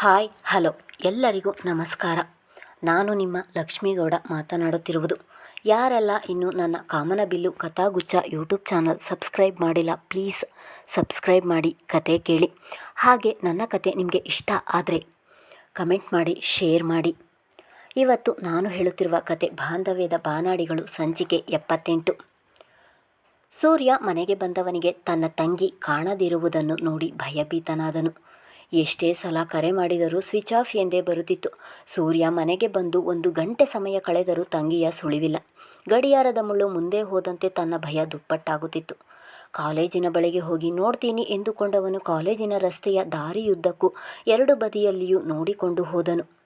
Hi, hello. ಎಲ್ಲರಿಗೂ ನಮಸ್ಕಾರ. ನಾನು ನಿಮ್ಮ ಲಕ್ಷ್ಮೀಗೌಡ ಮಾತನಾಡುತ್ತಿರುವುದು. ಯಾರೆಲ್ಲ ಇನ್ನೂ ನನ್ನ Kamanabillu Kathaguchha YouTube channel subscribe ಮಾಡಿಲ್ಲ, ಪ್ಲೀಸ್ ಸಬ್ಸ್ಕ್ರೈಬ್ ಮಾಡಿ ಕತೆ ಕೇಳಿ. ಹಾಗೆ ನನ್ನ ಕತೆ ನಿಮಗೆ ಇಷ್ಟ ಆದರೆ ಕಮೆಂಟ್ ಮಾಡಿ, ಶೇರ್ ಮಾಡಿ. ಇವತ್ತು ನಾನು ಹೇಳುತ್ತಿರುವ ಕತೆ ಬಾಂಧವ್ಯದ ಬಾನಾಡಿಗಳು ಸಂಚಿಕೆ ಎಪ್ಪತ್ತೆಂಟು. ಸೂರ್ಯ ಮನೆಗೆ ಬಂದವನಿಗೆ ತನ್ನ ತಂಗಿ ಕಾಣದಿರುವುದನ್ನು ನೋಡಿ ಭಯಭೀತನಾದನು. ಎಷ್ಟೇ ಸಲ ಕರೆ ಮಾಡಿದರೂ ಸ್ವಿಚ್ ಆಫ್ ಎಂದೇ ಬರುತ್ತಿತ್ತು. ಸೂರ್ಯ ಮನೆಗೆ ಬಂದು ಒಂದು ಗಂಟೆ ಸಮಯ ಕಳೆದರೂ ತಂಗಿಯ ಸುಳಿವಿಲ್ಲ. ಗಡಿಯಾರದ ಮುಳ್ಳು ಮುಂದೆ ಹೋದಂತೆ ತನ್ನ ಭಯ ದುಪ್ಪಟ್ಟಾಗುತ್ತಿತ್ತು. ಕಾಲೇಜಿನ ಬಳಿಗೆ ಹೋಗಿ ನೋಡ್ತೀನಿ ಎಂದುಕೊಂಡವನು ಕಾಲೇಜಿನ ರಸ್ತೆಯ ದಾರಿಯುದ್ದಕ್ಕೂ ಎರಡು ಬದಿಯಲ್ಲಿಯೂ ನೋಡಿಕೊಂಡು ಹೋದನು.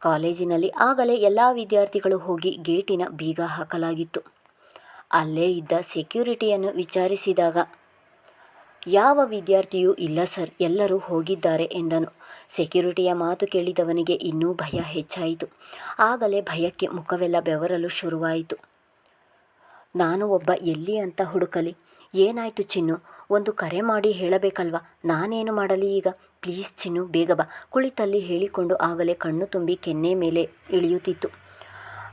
ಕಾಲೇಜಿನಲ್ಲಿ ಆಗಲೇ ಎಲ್ಲ ವಿದ್ಯಾರ್ಥಿಗಳು ಹೋಗಿ ಗೇಟಿನ ಬೀಗ ಹಾಕಲಾಗಿತ್ತು. ಅಲ್ಲೇ ಇದ್ದ ಸೆಕ್ಯೂರಿಟಿಯನ್ನು ವಿಚಾರಿಸಿದಾಗ ಯಾವ ವಿದ್ಯಾರ್ಥಿಯೂ ಇಲ್ಲ ಸರ್, ಎಲ್ಲರೂ ಹೋಗಿದ್ದಾರೆ ಎಂದನು. ಸೆಕ್ಯೂರಿಟಿಯ ಮಾತು ಕೇಳಿದವನಿಗೆ ಇನ್ನೂ ಭಯ ಹೆಚ್ಚಾಯಿತು. ಆಗಲೇ ಭಯಕ್ಕೆ ಮುಖವೆಲ್ಲ ಬೆವರಲು ಶುರುವಾಯಿತು. ನಾನು ಒಬ್ಬ ಎಲ್ಲಿ ಅಂತ ಹುಡುಕಲಿ. ಏನಾಯಿತು ಚಿನ್ನು? ಒಂದು ಕರೆ ಮಾಡಿ ಹೇಳಬೇಕಲ್ವಾ? ನಾನೇನು ಮಾಡಲಿ ಈಗ? ಪ್ಲೀಸ್ ಚಿನ್ನು, ಬೇಗ ಬಾ. ಕುಳಿತಲ್ಲಿ ಹೇಳಿಕೊಂಡು ಆಗಲೇ ಕಣ್ಣು ತುಂಬಿ ಕೆನ್ನೆ ಮೇಲೆ ಇಳಿಯುತ್ತಿತ್ತು.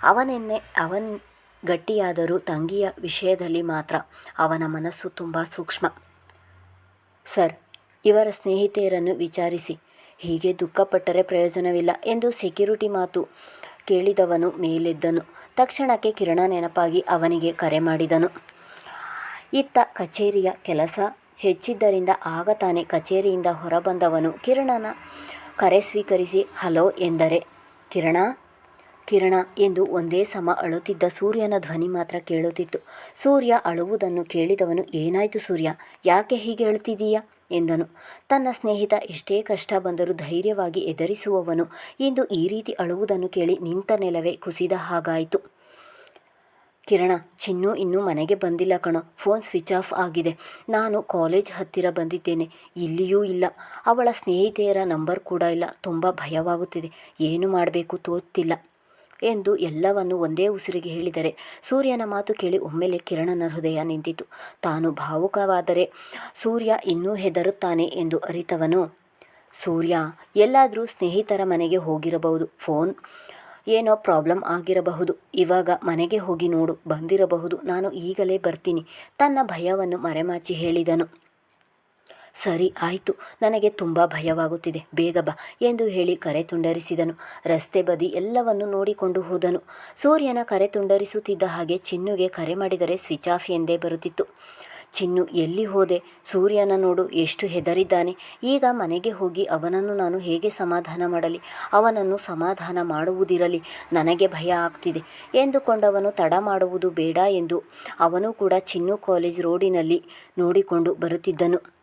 ಅವನೆನ್ನೆ, ಅವನ್ ಗಟ್ಟಿಯಾದರೂ ತಂಗಿಯ ವಿಷಯದಲ್ಲಿ ಮಾತ್ರ ಅವನ ಮನಸ್ಸು ತುಂಬ ಸೂಕ್ಷ್ಮ. ಸರ್, ಇವರ ಸ್ನೇಹಿತೆಯರನ್ನು ವಿಚಾರಿಸಿ. ಹೀಗೆ ದುಃಖಪಟ್ಟರೆ ಪ್ರಯೋಜನವಿಲ್ಲ ಎಂದು ಸೆಕ್ಯೂರಿಟಿ ಮಾತು ಕೇಳಿದವನು ಮೇಲೆದ್ದನು. ತಕ್ಷಣಕ್ಕೆ ಕಿರಣ ನೆನಪಾಗಿ ಅವನಿಗೆ ಕರೆ ಮಾಡಿದನು. ಇತ್ತ ಕಚೇರಿಯ ಕೆಲಸ ಹೆಚ್ಚಿದ್ದರಿಂದ ಆಗ ತಾನೇ ಕಚೇರಿಯಿಂದ ಹೊರಬಂದವನು ಕಿರಣನ ಕರೆ ಸ್ವೀಕರಿಸಿ, ಹಲೋ ಎಂದರೆ, ಕಿರಣ ಕಿರಣ ಎಂದು ಒಂದೇ ಸಮ ಅಳುತ್ತಿದ್ದ ಸೂರ್ಯನ ಧ್ವನಿ ಮಾತ್ರ ಕೇಳುತ್ತಿತ್ತು. ಸೂರ್ಯ ಅಳುವುದನ್ನು ಕೇಳಿದವನು, ಏನಾಯಿತು ಸೂರ್ಯ, ಯಾಕೆ ಹೀಗೆ ಅಳುತ್ತಿದ್ದೀಯಾ? ಎಂದನು. ತನ್ನ ಸ್ನೇಹಿತ, ಎಷ್ಟೇ ಕಷ್ಟ ಬಂದರೂ ಧೈರ್ಯವಾಗಿ ಎದುರಿಸುವವನು. ಇಂದು ಈ ರೀತಿ ಅಳುವುದನ್ನು ಕೇಳಿ ನಿಂತ ನೆಲವೇ ಕುಸಿದ ಹಾಗಾಯಿತು. ಕಿರಣ, ಚಿನ್ನು ಇನ್ನೂ ಮನೆಗೆ ಬಂದಿಲ್ಲ ಕಣೋ. ಫೋನ್ ಸ್ವಿಚ್ ಆಫ್ ಆಗಿದೆ. ನಾನು ಕಾಲೇಜ್ ಹತ್ತಿರ ಬಂದಿದ್ದೇನೆ. ಇಲ್ಲಿಯೂ ಇಲ್ಲ. ಅವಳ ಸ್ನೇಹಿತೆಯರ ನಂಬರ್ ಕೂಡ ಇಲ್ಲ. ತುಂಬ ಭಯವಾಗುತ್ತಿದೆ. ಏನು ಮಾಡಬೇಕು? ತೋಚ್ತಿಲ್ಲ ಎಂದು ಎಲ್ಲವನ್ನು ಒಂದೇ ಉಸಿರಿಗೆ ಹೇಳಿದರೆ ಸೂರ್ಯನ ಮಾತು ಕೇಳಿ ಒಮ್ಮೆಲೆ ಕಿರಣನ ಹೃದಯ ನಿಂತಿತು. ತಾನು ಭಾವುಕವಾದರೆ ಸೂರ್ಯ ಇನ್ನೂ ಹೆದರುತ್ತಾನೆ ಎಂದು ಅರಿತವನು. ಸೂರ್ಯ, ಎಲ್ಲಾದರೂ ಸ್ನೇಹಿತರ ಮನೆಗೆ ಹೋಗಿರಬಹುದು. ಫೋನ್ ಏನೋ ಪ್ರಾಬ್ಲಮ್ ಆಗಿರಬಹುದು. ಇವಾಗ ಮನೆಗೆ ಹೋಗಿ ನೋಡು, ಬಂದಿರಬಹುದು. ನಾನು ಈಗಲೇ ಬರ್ತೀನಿ. ತನ್ನ ಭಯವನ್ನು ಮರೆಮಾಚಿ ಹೇಳಿದನು. ಸರಿ, ಆಯಿತು. ನನಗೆ ತುಂಬ ಭಯವಾಗುತ್ತಿದೆ. ಬೇಗ ಬಾ ಎಂದು ಹೇಳಿ ಕರೆ ತುಂಡರಿಸಿದನು. ರಸ್ತೆ ಬದಿ ಎಲ್ಲವನ್ನು ನೋಡಿಕೊಂಡು ಹೋದನು. ಸೂರ್ಯನ ಕರೆ ತುಂಡರಿಸುತ್ತಿದ್ದ ಹಾಗೆ ಚಿನ್ನುಗೆ ಕರೆ ಮಾಡಿದರೆ ಸ್ವಿಚ್ ಆಫ್ ಎಂದೇ ಬರುತ್ತಿತ್ತು. ಚಿನ್ನು, ಎಲ್ಲಿ ಹೋದೆ? ಸೂರ್ಯನ ನೋಡು, ಎಷ್ಟು ಹೆದರಿದ್ದಾನೆ? ಈಗ ಮನೆಗೆ ಹೋಗಿ ಅವನನ್ನು ನಾನು ಹೇಗೆ ಸಮಾಧಾನ ಮಾಡಲಿ? ಅವನನ್ನು ಸಮಾಧಾನ ಮಾಡುವುದಿರಲಿ? ನನಗೆ ಭಯ ಆಗ್ತಿದೆ. ಎಂದುಕೊಂಡವನು ತಡ ಮಾಡುವುದು ಬೇಡ ಎಂದು ಅವನು ಕೂಡ ಚಿನ್ನು ಕಾಲೇಜ್ ರೋಡಿನಲ್ಲಿ ನೋಡಿಕೊಂಡು ಬರುತ್ತಿದ್ದನು.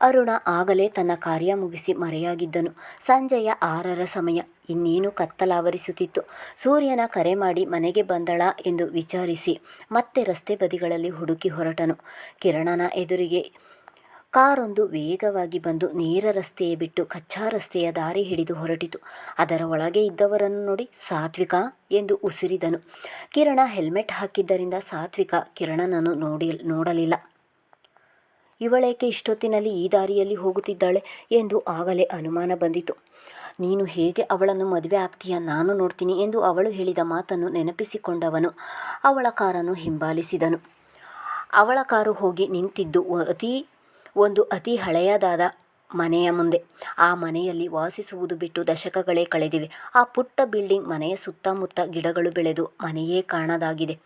ಅರುಣ ಆಗಲೇ ತನ್ನ ಕಾರ್ಯ ಮುಗಿಸಿ ಮರೆಯಾಗಿದ್ದನು. ಸಂಜೆಯ ಆರರ ಸಮಯ. ಇನ್ನೇನು ಕತ್ತಲಾವರಿಸುತ್ತಿತ್ತು. ಸೂರ್ಯನ ಕರೆ ಮಾಡಿ ಮನೆಗೆ ಬಂದಳ ಎಂದು ವಿಚಾರಿಸಿ ಮತ್ತೆ ರಸ್ತೆ ಬದಿಗಳಲ್ಲಿ ಹುಡುಕಿ ಹೊರಟನು. ಕಿರಣನ ಎದುರಿಗೆ ಕಾರೊಂದು ವೇಗವಾಗಿ ಬಂದು ನೇರ ರಸ್ತೆಯೇ ಬಿಟ್ಟು ಕಚ್ಚಾ ರಸ್ತೆಯ ದಾರಿ ಹಿಡಿದು ಹೊರಟಿತು. ಅದರ ಒಳಗೆ ಇದ್ದವರನ್ನು ನೋಡಿ ಸಾತ್ವಿಕ ಎಂದು ಉಸಿರಿದನು. ಕಿರಣ ಹೆಲ್ಮೆಟ್ ಹಾಕಿದ್ದರಿಂದ ಸಾತ್ವಿಕ ಕಿರಣನನ್ನು ನೋಡಿ ನೋಡಲಿಲ್ಲ. ಇವಳೇಕೆ ಇಷ್ಟೊತ್ತಿನಲ್ಲಿ ಈ ದಾರಿಯಲ್ಲಿ ಹೋಗುತ್ತಿದ್ದಾಳೆ ಎಂದು ಆಗಲೇ ಅನುಮಾನ ಬಂದಿತು. ನೀನು ಹೇಗೆ ಅವಳನ್ನು ಮದುವೆ ಆಗ್ತೀಯ ನಾನು ನೋಡ್ತೀನಿ ಎಂದು ಅವಳು ಹೇಳಿದ ಮಾತನ್ನು ನೆನಪಿಸಿಕೊಂಡವನು. ಅವಳ ಕಾರನ್ನು ಹಿಂಬಾಲಿಸಿದನು. ಅವಳ ಕಾರು ಹೋಗಿ ನಿಂತಿದ್ದು ಅತಿ, ಒಂದು ಅತಿ ಹಳೆಯದಾದ ಮನೆಯ ಮುಂದೆ. ಆ ಮನೆಯಲ್ಲಿ ವಾಸಿಸುವುದು ಬಿಟ್ಟು ದಶಕಗಳೇ ಕಳೆದಿವೆ. ಆ ಪುಟ್ಟ ಬಿಲ್ಡಿಂಗ್ ಮನೆಯ ಸುತ್ತಮುತ್ತ ಗಿಡಗಳು ಬೆಳೆದು ಮನೆಯೇ ಕಾಣದಾಗಿದೆ.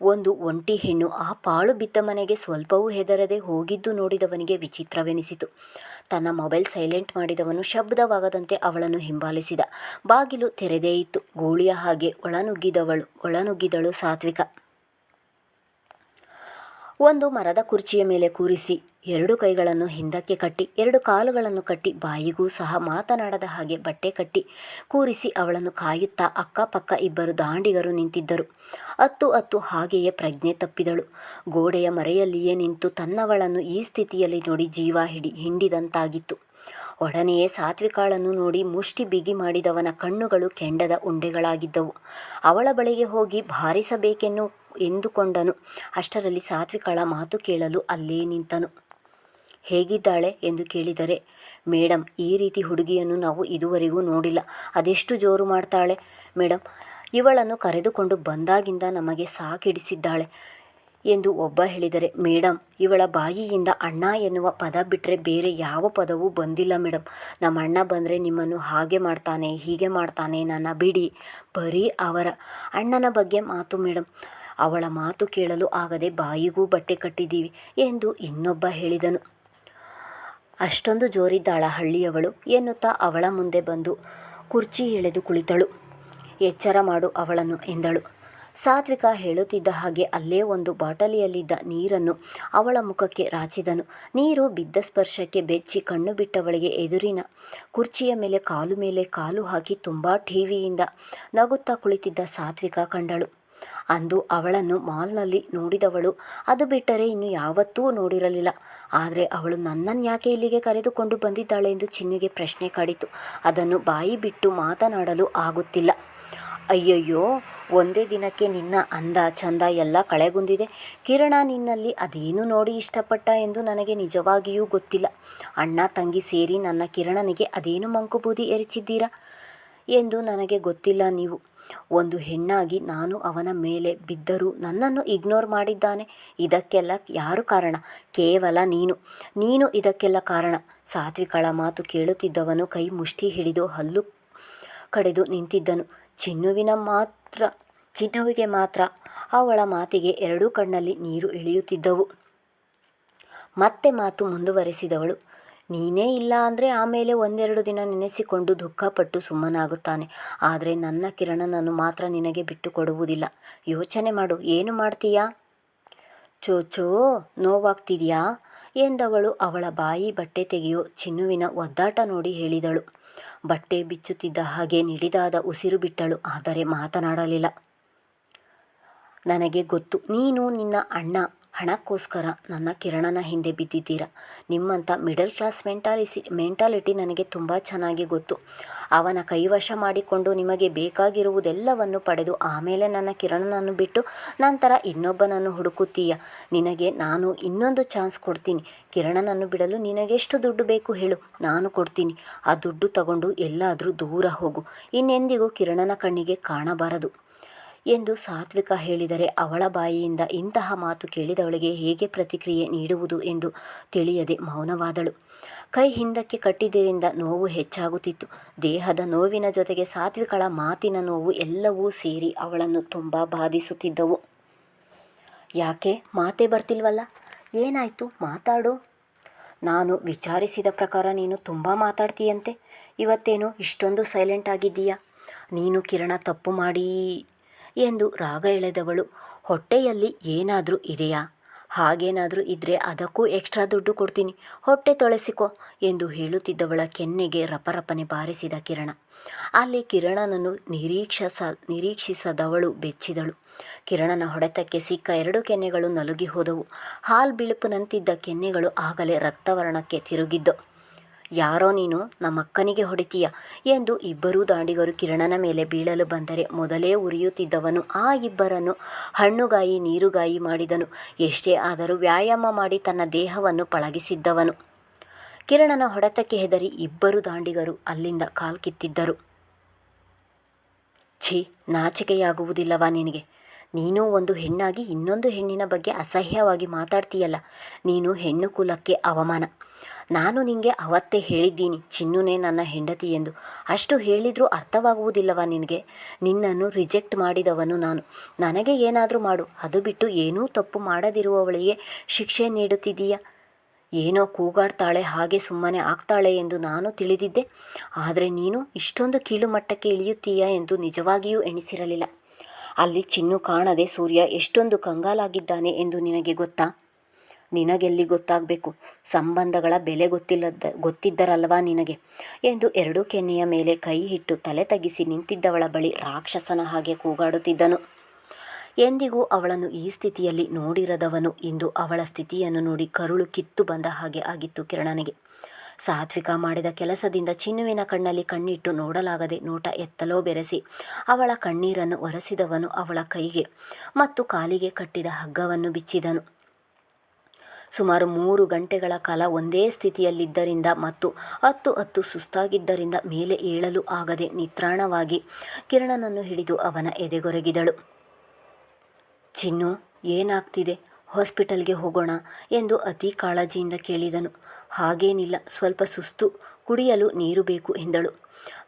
ಒಂದು ಒಂಟಿ ಹೆಣ್ಣು ಆ ಪಾಳು ಬಿದ್ದ ಮನೆಗೆ ಸ್ವಲ್ಪವೂ ಹೆದರದೆ ಹೋಗಿದ್ದು ನೋಡಿದವನಿಗೆ ವಿಚಿತ್ರವೆನಿಸಿತು. ತನ್ನ ಮೊಬೈಲ್ ಸೈಲೆಂಟ್ ಮಾಡಿದವನು ಶಬ್ದವಾಗದಂತೆ ಅವಳನ್ನು ಹಿಂಬಾಲಿಸಿದ. ಬಾಗಿಲು ತೆರೆದೇ ಇತ್ತು. ಗೋಳಿಯ ಹಾಗೆ ಒಳನುಗ್ಗಿದವಳು, ಒಳನುಗ್ಗಿದಳು ಸಾತ್ವಿಕ. ಒಂದು ಮರದ ಕುರ್ಚಿಯ ಮೇಲೆ ಕೂರಿಸಿ ಎರಡು ಕೈಗಳನ್ನು ಹಿಂದಕ್ಕೆ ಕಟ್ಟಿ, ಎರಡು ಕಾಲುಗಳನ್ನು ಕಟ್ಟಿ, ಬಾಯಿಗೂ ಸಹ ಮಾತನಾಡದ ಹಾಗೆ ಬಟ್ಟೆ ಕಟ್ಟಿ ಕೂರಿಸಿ ಅವಳನ್ನು ಕಾಯುತ್ತಾ ಅಕ್ಕಪಕ್ಕ ಇಬ್ಬರು ದಾಂಡಿಗರು ನಿಂತಿದ್ದರು. ಅತ್ತು ಅತ್ತು ಹಾಗೆಯೇ ಪ್ರಜ್ಞೆ ತಪ್ಪಿದಳು. ಗೋಡೆಯ ಮರೆಯಲ್ಲಿಯೇ ನಿಂತು ತನ್ನವಳನ್ನು ಈ ಸ್ಥಿತಿಯಲ್ಲಿ ನೋಡಿ ಜೀವ ಹಿಡಿ ಹಿಂಡಿದಂತಾಗಿತ್ತು. ಒಡನೆಯೇ ಸಾತ್ವಿಕಾಳನ್ನು ನೋಡಿ ಮುಷ್ಟಿ ಬಿಗಿ ಮಾಡಿದವನ ಕಣ್ಣುಗಳು ಕೆಂಡದ ಉಂಡೆಗಳಾಗಿದ್ದವು. ಅವಳ ಬಳಿಗೆ ಹೋಗಿ ಭಾರಿಸಬೇಕೆನ್ನು ಎಂದುಕೊಂಡನು. ಅಷ್ಟರಲ್ಲಿ ಸಾತ್ವಿಕಳ ಮಾತು ಕೇಳಲು ಅಲ್ಲೇ ನಿಂತನು. ಹೇಗಿದ್ದಾಳೆ ಎಂದು ಕೇಳಿದರೆ ಮೇಡಮ್ ಈ ರೀತಿ ಹುಡುಗಿಯನ್ನು ನಾವು ಇದುವರೆಗೂ ನೋಡಿಲ್ಲ. ಅದೆಷ್ಟು ಜೋರು ಮಾಡ್ತಾಳೆ ಮೇಡಮ್ ಇವಳನ್ನು ಕರೆದುಕೊಂಡು ಬಂದಾಗಿಂದ ನಮಗೆ ಸಾಕಿಡಿಸಿದ್ದಾಳೆ ಎಂದು ಒಬ್ಬ ಹೇಳಿದರೆ ಮೇಡಮ್ ಇವಳ ಬಾಯಿಯಿಂದ ಅಣ್ಣ ಎನ್ನುವ ಪದ ಬಿಟ್ಟರೆ ಬೇರೆ ಯಾವ ಪದವೂ ಬಂದಿಲ್ಲ ಮೇಡಮ್ ನಮ್ಮ ಅಣ್ಣ ಬಂದರೆ ನಿಮ್ಮನ್ನು ಹಾಗೆ ಮಾಡ್ತಾನೆ, ಹೀಗೆ ಮಾಡ್ತಾನೆ, ನನ್ನ ಬಿಡಿ, ಬರೀ ಅವರ ಅಣ್ಣನ ಬಗ್ಗೆ ಮಾತು ಮೇಡಮ್ ಅವಳ ಮಾತು ಕೇಳಲು ಆಗದೆ ಬಾಯಿಗೂ ಬಟ್ಟೆ ಕಟ್ಟಿದ್ದೀವಿ ಎಂದು ಇನ್ನೊಬ್ಬ ಹೇಳಿದನು. ಅಷ್ಟೊಂದು ಜೋರಿದ್ದಾಳ ಹಳ್ಳಿಯವಳು. ಎನ್ನುತ್ತಾ ಅವಳ ಮುಂದೆ ಬಂದು ಕುರ್ಚಿ ಎಳೆದು ಕುಳಿತಳು. ಎಚ್ಚರ ಮಾಡು ಅವಳನ್ನು ಎಂದಳು. ಸಾತ್ವಿಕ ಹೇಳುತ್ತಿದ್ದ ಹಾಗೆ ಅಲ್ಲೇ ಒಂದು ಬಾಟಲಿಯಲ್ಲಿದ್ದ ನೀರನ್ನು ಅವಳ ಮುಖಕ್ಕೆ ರಾಚಿದನು. ನೀರು ಬಿದ್ದ ಸ್ಪರ್ಶಕ್ಕೆ ಬೆಚ್ಚಿ ಕಣ್ಣು ಬಿಟ್ಟವಳಿಗೆ ಎದುರಿನ ಕುರ್ಚಿಯ ಮೇಲೆ ಕಾಲು ಮೇಲೆ ಕಾಲು ಹಾಕಿ ತುಂಬ ಟಿವಿಯಿಂದ ನಗುತ್ತಾ ಕುಳಿತಿದ್ದ ಸಾತ್ವಿಕ ಕಂಡಳು. ಅಂದು ಅವಳನ್ನು ಮಾಲ್ನಲ್ಲಿ ನೋಡಿದವಳು. ಅದು ಬಿಟ್ಟರೆ ಇನ್ನು ಯಾವತ್ತೂ ನೋಡಿರಲಿಲ್ಲ. ಆದರೆ ಅವಳು ನನ್ನನ್ನು ಯಾಕೆ ಇಲ್ಲಿಗೆ ಕರೆದುಕೊಂಡು ಬಂದಿದ್ದಾಳೆ ಎಂದು ಚಿನ್ನಿಗೆ ಪ್ರಶ್ನೆ ಕಾಡಿತು. ಅದನ್ನು ಬಾಯಿ ಬಿಟ್ಟು ಮಾತನಾಡಲು ಆಗುತ್ತಿಲ್ಲ. ಅಯ್ಯಯ್ಯೋ, ಒಂದೇ ದಿನಕ್ಕೆ ನಿನ್ನ ಅಂದ ಚಂದ ಎಲ್ಲ ಕಳೆಗುಂದಿದೆ. ಕಿರಣ ನಿನ್ನಲ್ಲಿ ಅದೇನು ನೋಡಿ ಇಷ್ಟಪಟ್ಟ ಎಂದು ನನಗೆ ನಿಜವಾಗಿಯೂ ಗೊತ್ತಿಲ್ಲ. ಅಣ್ಣ, ತಂಗಿ ಸೇರಿ ನನ್ನ ಕಿರಣನಿಗೆ ಅದೇನು ಮಂಕುಬೂದಿ ಎರಚಿದ್ದೀರಾ ಎಂದು ನನಗೆ ಗೊತ್ತಿಲ್ಲ ನೀವು. ಒಂದು ಹೆಣ್ಣಾಗಿ ನಾನು ಅವನ ಮೇಲೆ ಬಿದ್ದರೂ ನನ್ನನ್ನು ಇಗ್ನೋರ್ ಮಾಡಿದ್ದಾನೆ. ಇದಕ್ಕೆಲ್ಲ ಯಾರು ಕಾರಣ? ಕೇವಲ ನೀನು. ನೀನು ಇದಕ್ಕೆಲ್ಲ ಕಾರಣ? ಸಾತ್ವಿಕಳ ಮಾತು ಕೇಳುತ್ತಿದ್ದವನು ಕೈ ಮುಷ್ಟಿ ಹಿಡಿದು ಹಲ್ಲು ಕಡೆದು ನಿಂತಿದ್ದನು. ಚಿನ್ನುವಿನ ಮಾತ್ರ, ಚಿನ್ನುವಿಗೆ ಮಾತ್ರ ಅವಳ ಮಾತಿಗೆ ಎರಡೂ ಕಣ್ಣಲ್ಲಿ ನೀರು ಇಳಿಯುತ್ತಿದ್ದವು. ಮತ್ತೆ ಮಾತು ಮುಂದುವರೆಸಿದವಳು. ನೀನೇ ಇಲ್ಲ ಅಂದರೆ ಆಮೇಲೆ ಒಂದೆರಡು ದಿನ ನೆನೆಸಿಕೊಂಡು ದುಃಖಪಟ್ಟು ಸುಮ್ಮನಾಗುತ್ತಾನೆ. ಆದರೆ ನನ್ನ ಕಿರಣನನ್ನು ಮಾತ್ರ ನಿನಗೆ ಬಿಟ್ಟು ಕೊಡುವುದಿಲ್ಲ. ಯೋಚನೆ ಮಾಡು. ಏನು ಮಾಡ್ತೀಯಾ? ಚೋಚೋ ನೋವಾಗ್ತಿದೆಯಾ? ಎಂದವಳು ಅವಳ ಬಾಯಿ ಬಟ್ಟೆ ತೆಗೆಯೋ ಚಿನ್ನುವಿನ ಒದ್ದಾಟ ನೋಡಿ ಹೇಳಿದಳು. ಬಟ್ಟೆ ಬಿಚ್ಚುತ್ತಿದ್ದ ಹಾಗೆ ನಿಡಿದಾದ ಉಸಿರು ಬಿಟ್ಟಳು. ಆದರೆ ಮಾತನಾಡಲಿಲ್ಲ. ನನಗೆ ಗೊತ್ತು, ನೀನು ನಿನ್ನ ಅಣ್ಣ. ಹಣಕ್ಕೋಸ್ಕರ ನನ್ನ ಕಿರಣನ ಹಿಂದೆ ಬಿದ್ದಿದ್ದೀರಾ? ನಿಮ್ಮಂಥ ಮಿಡಲ್ ಕ್ಲಾಸ್ ಮೆಂಟಾಲಿಸಿ, ಮೆಂಟಾಲಿಟಿ ನನಗೆ ತುಂಬ ಚೆನ್ನಾಗಿ ಗೊತ್ತು. ಅವನ ಕೈವಶ ಮಾಡಿಕೊಂಡು ನಿಮಗೆ ಬೇಕಾಗಿರುವುದೆಲ್ಲವನ್ನು ಪಡೆದು ಆಮೇಲೆ ನನ್ನ ಕಿರಣನನ್ನು ಬಿಟ್ಟು ನಂತರ ಇನ್ನೊಬ್ಬನನ್ನು ಹುಡುಕುತ್ತೀಯ? ನಿನಗೆ ನಾನು ಇನ್ನೊಂದು ಚಾನ್ಸ್ ಕೊಡ್ತೀನಿ. ಕಿರಣನನ್ನು ಬಿಡಲು ನಿನಗೆಷ್ಟು ದುಡ್ಡು ಬೇಕು ಹೇಳು. ನಾನು ಕೊಡ್ತೀನಿ. ಆ ದುಡ್ಡು ತಗೊಂಡು ಎಲ್ಲಾದರೂ ದೂರ ಹೋಗು. ಇನ್ನೆಂದಿಗೂ ಕಿರಣನ ಕಣ್ಣಿಗೆ ಕಾಣಬಾರದು. ಎಂದು ಸಾತ್ವಿಕ ಹೇಳಿದರೆ ಅವಳ ಬಾಯಿಯಿಂದ ಇಂತಹ ಮಾತು ಕೇಳಿದವಳಿಗೆ ಹೇಗೆ ಪ್ರತಿಕ್ರಿಯೆ ನೀಡುವುದು ಎಂದು ತಿಳಿಯದೆ ಮೌನವಾದಳು. ಕೈ ಹಿಂದಕ್ಕೆ ಕಟ್ಟಿದ್ದರಿಂದ ನೋವು ಹೆಚ್ಚಾಗುತ್ತಿತ್ತು. ದೇಹದ ನೋವಿನ ಜೊತೆಗೆ ಸಾತ್ವಿಕಳ ಮಾತಿನ ನೋವು ಎಲ್ಲವೂ ಸೇರಿ ಅವಳನ್ನು ತುಂಬ ಬಾಧಿಸುತ್ತಿದ್ದವು. ಯಾಕೆ? ಮಾತೇ ಬರ್ತಿಲ್ವಲ್ಲ? ಏನಾಯಿತು? ಮಾತಾಡು. ನಾನು ವಿಚಾರಿಸಿದ ಪ್ರಕಾರ ನೀನು ತುಂಬ ಮಾತಾಡ್ತೀಯಂತೆ. ಇವತ್ತೇನು ಇಷ್ಟೊಂದು ಸೈಲೆಂಟ್ ಆಗಿದ್ದೀಯಾ? ನೀನು ಕಿರಣ ತಪ್ಪು ಮಾಡಿ ಎಂದು ರಾಗ ಎಳೆದವಳು. ಹೊಟ್ಟೆಯಲ್ಲಿ ಏನಾದರೂ ಇದೆಯಾ? ಹಾಗೇನಾದರೂ ಇದ್ರೆ ಅದಕ್ಕೂ ಎಕ್ಸ್ಟ್ರಾ ದುಡ್ಡು ಕೊಡ್ತೀನಿ. ಹೊಟ್ಟೆ ತೊಳೆಸಿಕೊ ಎಂದು ಹೇಳುತ್ತಿದ್ದವಳ ಕೆನ್ನೆಗೆ ರಪರಪನೆ ಬಾರಿಸಿದ ಕಿರಣ. ಅಲ್ಲಿ ಕಿರಣನನ್ನು ನಿರೀಕ್ಷಸ ನಿರೀಕ್ಷಿಸದವಳು ಬೆಚ್ಚಿದಳು. ಕಿರಣನ ಹೊಡೆತಕ್ಕೆ ಸಿಕ್ಕ ಎರಡು ಕೆನ್ನೆಗಳು ನಲುಗಿ ಹೋದವು. ಹಾಲ್ ಬಿಳುಪುನಂತಿದ್ದ ಕೆನ್ನೆಗಳು ಆಗಲೇ ರಕ್ತವರ್ಣಕ್ಕೆ ತಿರುಗಿದ್ದವು. ಯಾರೋ ನೀನು, ನಮ್ಮಕ್ಕನಿಗೆ ಹೊಡಿತೀಯ ಎಂದು ಇಬ್ಬರೂ ದಾಂಡಿಗರು ಕಿರಣನ ಮೇಲೆ ಬೀಳಲು ಬಂದರೆ ಮೊದಲೇ ಉರಿಯುತ್ತಿದ್ದವನು ಆ ಇಬ್ಬರನ್ನು ಹಣ್ಣುಗಾಯಿ, ನೀರುಗಾಯಿ ಮಾಡಿದನು. ಎಷ್ಟೇ ಆದರೂ ವ್ಯಾಯಾಮ ಮಾಡಿ ತನ್ನ ದೇಹವನ್ನು ಪಳಗಿಸಿದ್ದವನು. ಕಿರಣನ ಹೊಡೆತಕ್ಕೆ ಹೆದರಿ ಇಬ್ಬರು ದಾಂಡಿಗರು ಅಲ್ಲಿಂದ ಕಾಲ್ಕಿತ್ತಿದ್ದರು. ಛೀ, ನಾಚಿಕೆಯಾಗುವುದಿಲ್ಲವಾ ನಿನಗೆ? ನೀನು ಒಂದು ಹೆಣ್ಣಾಗಿ ಇನ್ನೊಂದು ಹೆಣ್ಣಿನ ಬಗ್ಗೆ ಅಸಹ್ಯವಾಗಿ ಮಾತಾಡ್ತೀಯಲ್ಲ. ನೀನು ಹೆಣ್ಣು ಕುಲಕ್ಕೆ ಅವಮಾನ. ನಾನು ನಿನಗೆ ಅವತ್ತೇ ಹೇಳಿದ್ದೀನಿ, ಚಿನ್ನುನೇ ನನ್ನ ಹೆಂಡತಿ ಎಂದು. ಅಷ್ಟು ಹೇಳಿದರೂ ಅರ್ಥವಾಗುವುದಿಲ್ಲವಾ ನಿನಗೆ? ನಿನ್ನನ್ನು ರಿಜೆಕ್ಟ್ ಮಾಡಿದವನು ನಾನು. ನನಗೆ ಏನಾದರೂ ಮಾಡು. ಅದು ಬಿಟ್ಟು ಏನೂ ತಪ್ಪು ಮಾಡದಿರುವವಳಿಗೆ ಶಿಕ್ಷೆ ನೀಡುತ್ತಿದ್ದೀಯ? ಏನೋ ಕೂಗಾಡ್ತಾಳೆ, ಹಾಗೆ ಸುಮ್ಮನೆ ಆಗ್ತಾಳೆ ಎಂದು ನಾನು ತಿಳಿದಿದ್ದೆ. ಆದರೆ ನೀನು ಇಷ್ಟೊಂದು ಕೀಳುಮಟ್ಟಕ್ಕೆ ಇಳಿಯುತ್ತೀಯಾ ಎಂದು ನಿಜವಾಗಿಯೂ ಎಣಿಸಿರಲಿಲ್ಲ. ಅಲ್ಲಿ ಚಿನ್ನು ಕಾಣದೆ ಸೂರ್ಯ ಎಷ್ಟೊಂದು ಕಂಗಾಲಾಗಿದ್ದಾನೆ ಎಂದು ನಿನಗೆ ಗೊತ್ತಾ? ನಿನಗೆಲ್ಲಿ ಗೊತ್ತಾಗಬೇಕು? ಸಂಬಂಧಗಳ ಬೆಲೆ ಗೊತ್ತಿಲ್ಲದ ಗೊತ್ತಿದ್ದರಲ್ವಾ ನಿನಗೆ? ಎಂದು ಎರಡು ಕೆನ್ನೆಯ ಮೇಲೆ ಕೈ ಇಟ್ಟು ತಲೆ ತಗ್ಗಿಸಿ ನಿಂತಿದ್ದವಳ ಬಳಿ ರಾಕ್ಷಸನ ಹಾಗೆ ಕೂಗಾಡುತ್ತಿದ್ದನು. ಎಂದಿಗೂ ಅವಳನ್ನು ಈ ಸ್ಥಿತಿಯಲ್ಲಿ ನೋಡಿರದವನು ಇಂದು ಅವಳ ಸ್ಥಿತಿಯನ್ನು ನೋಡಿ ಕರುಳು ಕಿತ್ತು ಬಂದ ಹಾಗೆ ಆಗಿತ್ತು ಕಿರಣನಿಗೆ. ಸಾತ್ವಿಕ ಮಾಡಿದ ಕೆಲಸದಿಂದ ಚಿನ್ನುವಿನ ಕಣ್ಣಲ್ಲಿ ಕಣ್ಣಿಟ್ಟು ನೋಡಲಾಗದೆ ನೋಟ ಎತ್ತಲೋ ಬೆರೆಸಿ ಅವಳ ಕಣ್ಣೀರನ್ನು ಒರೆಸಿದವನು ಅವಳ ಕೈಗೆ ಮತ್ತು ಕಾಲಿಗೆ ಕಟ್ಟಿದ ಹಗ್ಗವನ್ನು ಬಿಚ್ಚಿದನು. ಸುಮಾರು ಮೂರು ಗಂಟೆಗಳ ಕಾಲ ಒಂದೇ ಸ್ಥಿತಿಯಲ್ಲಿದ್ದರಿಂದ ಮತ್ತು ಹತ್ತು ಹತ್ತು ಸುಸ್ತಾಗಿದ್ದರಿಂದ ಮೇಲೆ ಏಳಲು ಆಗದೆ ನಿತ್ರಾಣವಾಗಿ ಕಿರಣನನ್ನು ಹಿಡಿದು ಅವನ ಎದೆಗೊರಗಿದಳು. ಚಿನ್ನು, ಏನಾಗ್ತಿದೆ? ಹಾಸ್ಪಿಟಲ್ಗೆ ಹೋಗೋಣ ಎಂದು ಅತಿ ಕಾಳಜಿಯಿಂದ ಕೇಳಿದನು. ಹಾಗೇನಿಲ್ಲ, ಸ್ವಲ್ಪ ಸುಸ್ತು, ಕುಡಿಯಲು ನೀರು ಬೇಕು ಎಂದಳು.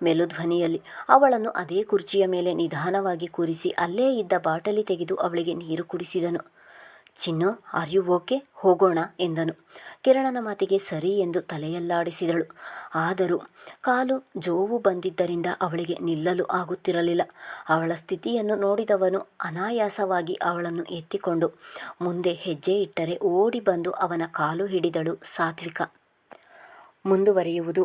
ಮೆಲುಧ್ವನಿಯಲ್ಲಿ ಅವಳನ್ನು ಅದೇ ಕುರ್ಚಿಯ ಮೇಲೆ ನಿಧಾನವಾಗಿ ಕೂರಿಸಿ ಅಲ್ಲೇ ಇದ್ದ ಬಾಟಲಿ ತೆಗೆದು ಅವಳಿಗೆ ನೀರು ಕುಡಿಸಿದನು. ಚಿನ್ನು ಆರ್ ಯು ಓಕೆ ಹೋಗೋಣ ಎಂದನು. ಕಿರಣನ ಮಾತಿಗೆ ಸರಿ ಎಂದು ತಲೆಯಲ್ಲಾಡಿಸಿದಳು. ಆದರೂ ಕಾಲು ಜೋವು ಬಂದಿದ್ದರಿಂದ ಅವಳಿಗೆ ನಿಲ್ಲಲು ಆಗುತ್ತಿರಲಿಲ್ಲ. ಅವಳ ಸ್ಥಿತಿಯನ್ನು ನೋಡಿದವನು ಅನಾಯಾಸವಾಗಿ ಅವಳನ್ನು ಎತ್ತಿಕೊಂಡು ಮುಂದೆ ಹೆಜ್ಜೆ ಇಟ್ಟರೆ ಓಡಿ ಬಂದು ಅವನ ಕಾಲು ಹಿಡಿದಳು ಸಾತ್ವಿಕ. ಮುಂದುವರಿಯುವುದು